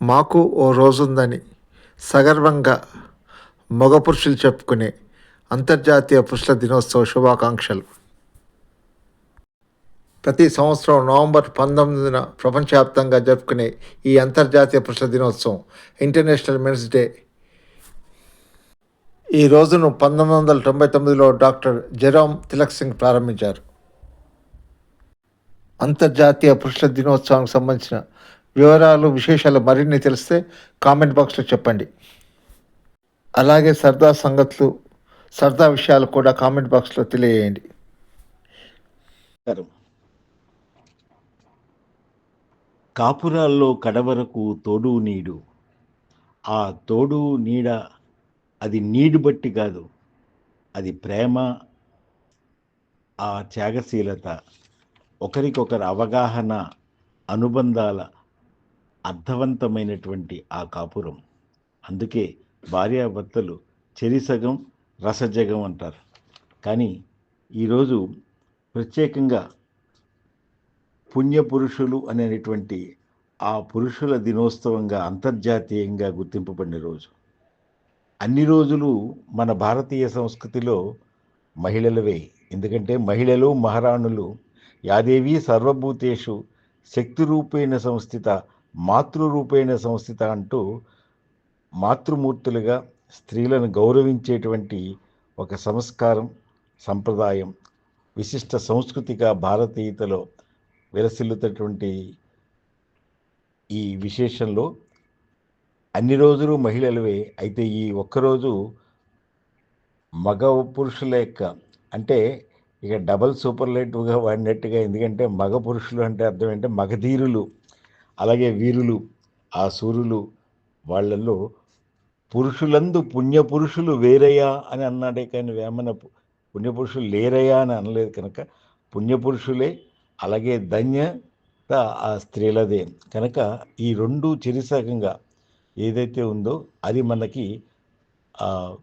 మాకు ఓ రోజుందని సగర్వంగా మగ పురుషులు చెప్పుకునే అంతర్జాతీయ పురుషుల దినోత్సవ శుభాకాంక్షలు. ప్రతి సంవత్సరం నవంబర్ పంతొమ్మిదిన ప్రపంచవ్యాప్తంగా జరుపుకునే ఈ అంతర్జాతీయ పురుషుల దినోత్సవం ఇంటర్నేషనల్ మెన్స్ డే. ఈ రోజును పంతొమ్మిది వందల తొంభై తొమ్మిదిలో డాక్టర్ జెరామ్ తిలక్ సింగ్ ప్రారంభించారు. అంతర్జాతీయ పురుషుల దినోత్సవానికి సంబంధించిన వివరాలు విశేషాలు మరిన్ని తెలిస్తే కామెంట్ బాక్స్లో చెప్పండి. అలాగే సరదా సంగతులు సరదా విషయాలు కూడా కామెంట్ బాక్స్లో తెలియజేయండి. కాపురాల్లో కడవరకు తోడు నీడు. ఆ తోడు నీడ అది నీడు బట్టి కాదు అది ప్రేమ ఆ త్యాగశీలత. ఒకరికొకరు అవగాహన అనుబంధాల అర్థవంతమైనటువంటి ఆ కాపురం. అందుకే భార్యాభర్తలు చెరిసగం రసజగం అంటారు. కానీ ఈరోజు ప్రత్యేకంగా పుణ్యపురుషులు అనేటువంటి ఆ పురుషుల దినోత్సవంగా అంతర్జాతీయంగా గుర్తింపబడిన రోజు. అన్ని రోజులు మన భారతీయ సంస్కృతిలో మహిళలవే. ఎందుకంటే మహిళలు మహారాణులు యాదేవి సర్వభూతేషు శక్తి రూపేణ సంస్థిత మాతృరూపేణ సంస్థిత అంటూ మాతృమూర్తులుగా స్త్రీలను గౌరవించేటువంటి ఒక సంస్కారం సంప్రదాయం విశిష్ట సంస్కృతిగా భారతీయతలో విలసిల్లుతటువంటి ఈ విశేషంలో అన్ని రోజులు మహిళలవే. అయితే ఈ ఒక్కరోజు మగ పురుషుల యొక్క అంటే ఇక డబల్ సూపర్లైటివ్గా వాడినట్టుగా ఎందుకంటే మగ పురుషులు అంటే అర్థం ఏంటంటే మగధీరులు. అలాగే వీరులు ఆ సూర్యులు వాళ్ళల్లో పురుషులందు పుణ్యపురుషులు వేరయ్యా అని అన్నాడే కానీ వేమన పుణ్యపురుషులు లేరయ్యా అని అనలేదు కనుక పుణ్యపురుషులే అలాగే ధన్యత ఆ స్త్రీలదే. కనుక ఈ రెండు చిరిసగంగా ఏదైతే ఉందో అది మనకి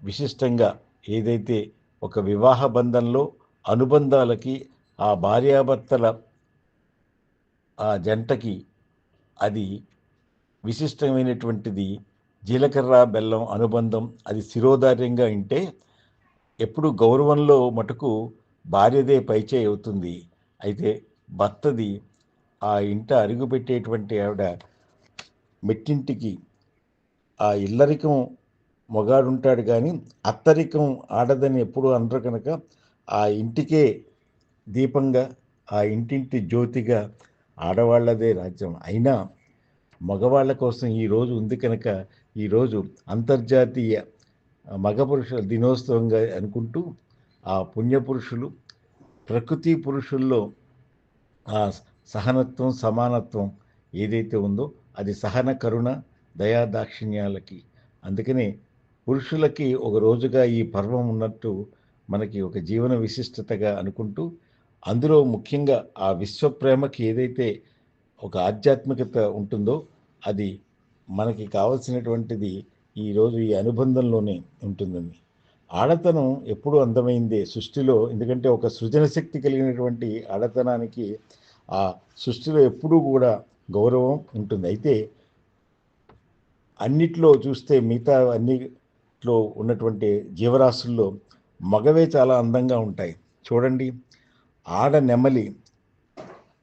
విశిష్టంగా ఏదైతే ఒక వివాహ బంధంలో అనుబంధాలకి ఆ భార్యాభర్తల ఆ జంటకి అది విశిష్టమైనటువంటిది. జీలకర్ర బెల్లం అనుబంధం అది శిరోధార్యంగా ఉంటే ఎప్పుడు గౌరవంలో మటుకు భార్యదే పైచే అవుతుంది. అయితే భర్తది ఆ ఇంట అరుగుపెట్టేటువంటి ఆవిడ మెట్టింటికి ఆ ఇల్లరికం మొగాడుంటాడు కానీ అత్తరికం ఆడదని ఎప్పుడు అనరు కనుక ఆ ఇంటికే దీపంగా ఆ ఇంటింటి జ్యోతిగా ఆడవాళ్ళదే రాజ్యం. అయినా మగవాళ్ళ కోసం ఈరోజు ఉంది కనుక ఈరోజు అంతర్జాతీయ మగ పురుషుల దినోత్సవంగా అనుకుంటూ ఆ పుణ్యపురుషులు ప్రకృతి పురుషుల్లో ఆ సహనత్వం సమానత్వం ఏదైతే ఉందో అది సహన కరుణ దయా దాక్షిణ్యాలకి. అందుకనే పురుషులకి ఒక రోజుగా ఈ పర్వం ఉన్నట్టు మనకి ఒక జీవన విశిష్టతగా అనుకుంటూ అందులో ముఖ్యంగా ఆ విశ్వప్రేమకి ఏదైతే ఒక ఆధ్యాత్మికత ఉంటుందో అది మనకి కావలసినటువంటిది ఈరోజు ఈ అనుబంధంలోనే ఉంటుందండి. ఆడతనం ఎప్పుడూ అందమైందే సృష్టిలో ఎందుకంటే ఒక సృజన శక్తి కలిగినటువంటి ఆడతనానికి ఆ సృష్టిలో ఎప్పుడూ కూడా గౌరవం ఉంటుంది. అయితే అన్నిట్లో చూస్తే మిగతా అన్నిట్లో ఉన్నటువంటి జీవరాశుల్లో మగవే చాలా అందంగా ఉంటాయి. చూడండి ఆడ నెమలి.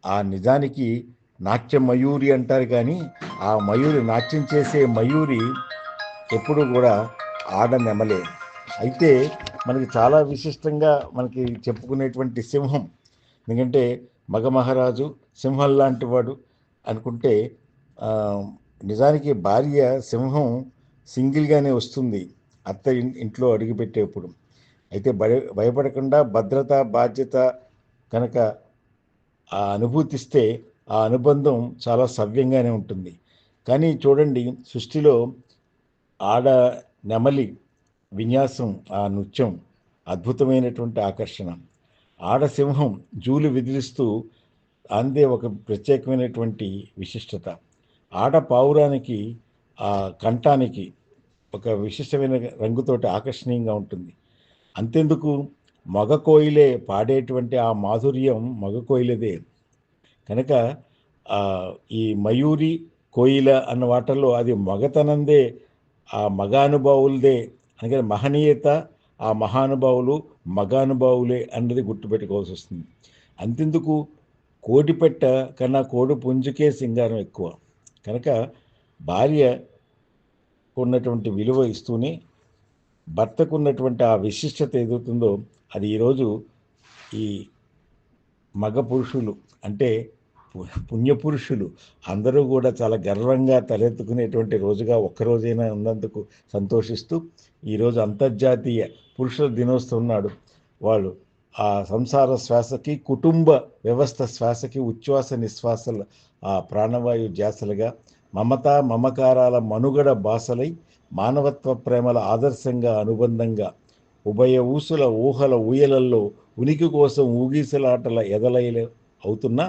ఆ నిజానికి నాట్య మయూరి అంటారు కానీ ఆ మయూరి నాట్యం చేసే మయూరి ఎప్పుడు కూడా ఆడ నెమలే. అయితే మనకి చాలా విశిష్టంగా మనకి చెప్పుకునేటువంటి సింహం ఎందుకంటే మగ మహారాజు సింహం లాంటి వాడు అనుకుంటే నిజానికి భార్య సింహం సింగిల్గానే వస్తుంది అత్త ఇంట్లో అడుగుపెట్టేప్పుడు. అయితే భయ భయపడకుండా భద్రత బాధ్యత కనుక ఆ అనుభూతిస్తే ఆ అనుబంధం చాలా సవ్యంగానే ఉంటుంది. కానీ చూడండి సృష్టిలో ఆడ నెమలి విన్యాసం ఆ నృత్యం అద్భుతమైనటువంటి ఆకర్షణ. ఆడసింహం జూలు విదిలిస్తూ అందే ఒక ప్రత్యేకమైనటువంటి విశిష్టత. ఆడ పావురానికి ఆ కంఠానికి ఒక విశిష్టమైన రంగుతోటి ఆకర్షణీయంగా ఉంటుంది. అంతెందుకు? మగ కోయిలే పాడేటువంటి ఆ మాధుర్యం మగ కోయిలదే. కనుక ఈ మయూరి కోయిల అన్న వాటల్లో అది మగతనందే ఆ మగానుభావులదే. అందుకని మహనీయత ఆ మహానుభావులు మగానుభావులే అన్నది గుర్తుపెట్టుకోవాల్సి వస్తుంది. అంతెందుకు? కోటిపెట్ట కన్నా కోడి పుంజుకే సింగారం ఎక్కువ. కనుక భార్య ఉన్నటువంటి విలువ ఇస్తూనే భర్తకు ఉన్నటువంటి ఆ విశిష్టత ఏదవుతుందో అది ఈరోజు ఈ మగ పురుషులు అంటే పు- పుణ్యపురుషులు అందరూ కూడా చాలా గర్వంగా తలెత్తుకునేటువంటి రోజుగా ఒక్కరోజైనా ఉన్నందుకు సంతోషిస్తూ ఈరోజు అంతర్జాతీయ పురుషుల దినోత్సవం నాడు వాళ్ళు ఆ సంసార శ్వాసకి కుటుంబ వ్యవస్థ శ్వాసకి ఉచ్ఛ్వాస నిశ్వాసల ఆ ప్రాణవాయు జాసలుగా మమత మమకారాల మనుగడ బాసలై మానవత్వ ప్రేమల ఆదర్శంగా అనుబంధంగా ఉభయ ఊసుల ఊహల ఊయలల్లో ఉనికి కోసం ఊగిసలాటల ఎదలైల అవుతున్న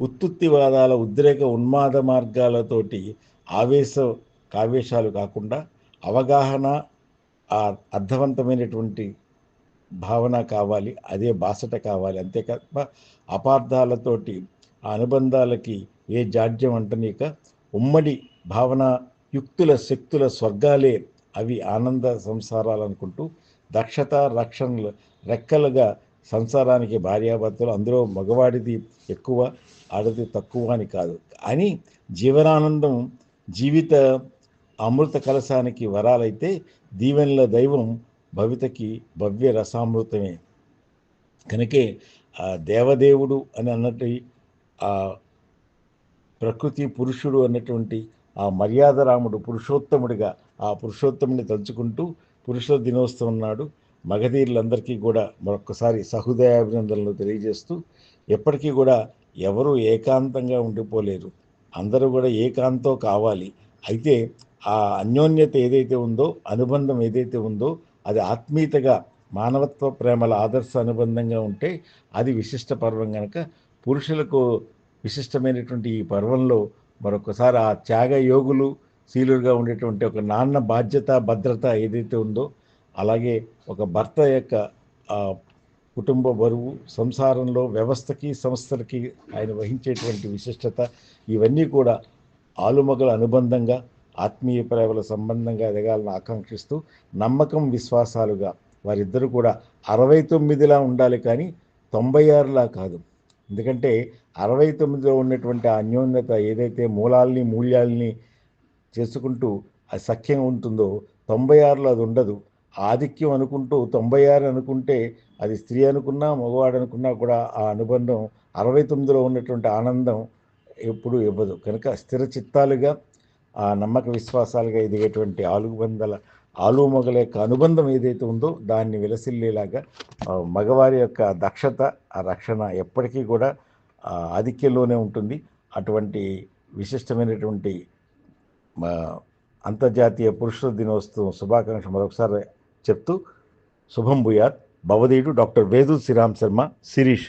ఉత్తుత్తివాదాల ఉద్రేక ఉన్మాద మార్గాలతోటి ఆవేశ కావేశాలు కాకుండా అవగాహన ఆ అర్థవంతమైనటువంటి భావన కావాలి అదే బాసట కావాలి. అంతేకాక అపార్థాలతోటి ఆ అనుబంధాలకి ఏ జాడ్యం అంటనీక ఉమ్మడి భావన యుక్తుల శక్తుల స్వర్గాలే అవి ఆనంద సంసారాలు అనుకుంటూ దక్షత రక్షణలు రెక్కలుగా సంసారానికి భార్యాభర్తలు అందులో మగవాడిది ఎక్కువ ఆడది తక్కువ అని కాదు. అని జీవనానందం జీవిత అమృత కలశానికి వరాలైతే దీవెనల దైవం భవితకి భవ్య రసామృతమే. కనుకే ఆ దేవదేవుడు అని అన్నట్టు ఆ ప్రకృతి పురుషుడు అన్నటువంటి ఆ మర్యాద రాముడు పురుషోత్తముడిగా ఆ పురుషోత్తముని తలుచుకుంటూ పురుషుల దినోత్సవం నాడు మగధీరులందరికీ కూడా మరొకసారి సహృదయాభినందనలు తెలియజేస్తూ ఎప్పటికీ కూడా ఎవరూ ఏకాంతంగా ఉండిపోలేరు. అందరూ కూడా ఏకాంతం కావాలి. అయితే ఆ అన్యోన్యత ఏదైతే ఉందో అనుబంధం ఏదైతే ఉందో అది ఆత్మీయతగా మానవత్వ ప్రేమల ఆదర్శ అనుబంధంగా ఉంటే అది విశిష్ట పర్వం కనుక పురుషులకు విశిష్టమైనటువంటి ఈ పర్వంలో మరొకసారి ఆ త్యాగ యోగులు శీలుగా ఉండేటువంటి ఒక నాన్న బాధ్యత భద్రత ఏదైతే ఉందో అలాగే ఒక భర్త యొక్క కుటుంబ బరువు సంసారంలో వ్యవస్థకి సంస్థలకి ఆయన వహించేటువంటి విశిష్టత ఇవన్నీ కూడా ఆలుమగల అనుబంధంగా ఆత్మీయ ప్రేమల సంబంధంగా ఎదగాలని ఆకాంక్షిస్తూ నమ్మకం విశ్వాసాలుగా వారిద్దరూ కూడా అరవై తొమ్మిదిలా ఉండాలి కానీ తొంభై ఆరులా కాదు. ఎందుకంటే అరవై తొమ్మిదిలో ఉన్నటువంటి ఆ అన్యోన్యత ఏదైతే మూలాల్ని మూల్యాల్ని చేసుకుంటూ అది సఖ్యం ఉంటుందో తొంభై ఆరులో అది ఉండదు. ఆధిక్యం అనుకుంటూ తొంభై ఆరు అనుకుంటే అది స్త్రీ అనుకున్నా మగవాడు అనుకున్నా కూడా ఆ అనుబంధం అరవై తొమ్మిదిలో ఉన్నటువంటి ఆనందం ఎప్పుడు ఇవ్వదు. కనుక స్థిర చిత్తాలుగా ఆ నమ్మక విశ్వాసాలుగా ఎదిగేటువంటి ఆలుబందల ఆలు మొగల యొక్క అనుబంధం ఏదైతే ఉందో దాన్ని విలసిల్లేలాగా మగవారి యొక్క దక్షత ఆ రక్షణ ఎప్పటికీ కూడా ఆధిక్యంలోనే ఉంటుంది. అటువంటి విశిష్టమైనటువంటి అంతర్జాతీయ పురుషుల దినోత్సవం శుభాకాంక్ష మరొకసారి చెప్తూ శుభం భూయాత్. భవదీయుడు డాక్టర్ వేదు శ్రీరామ్ శర్మ శిరీష.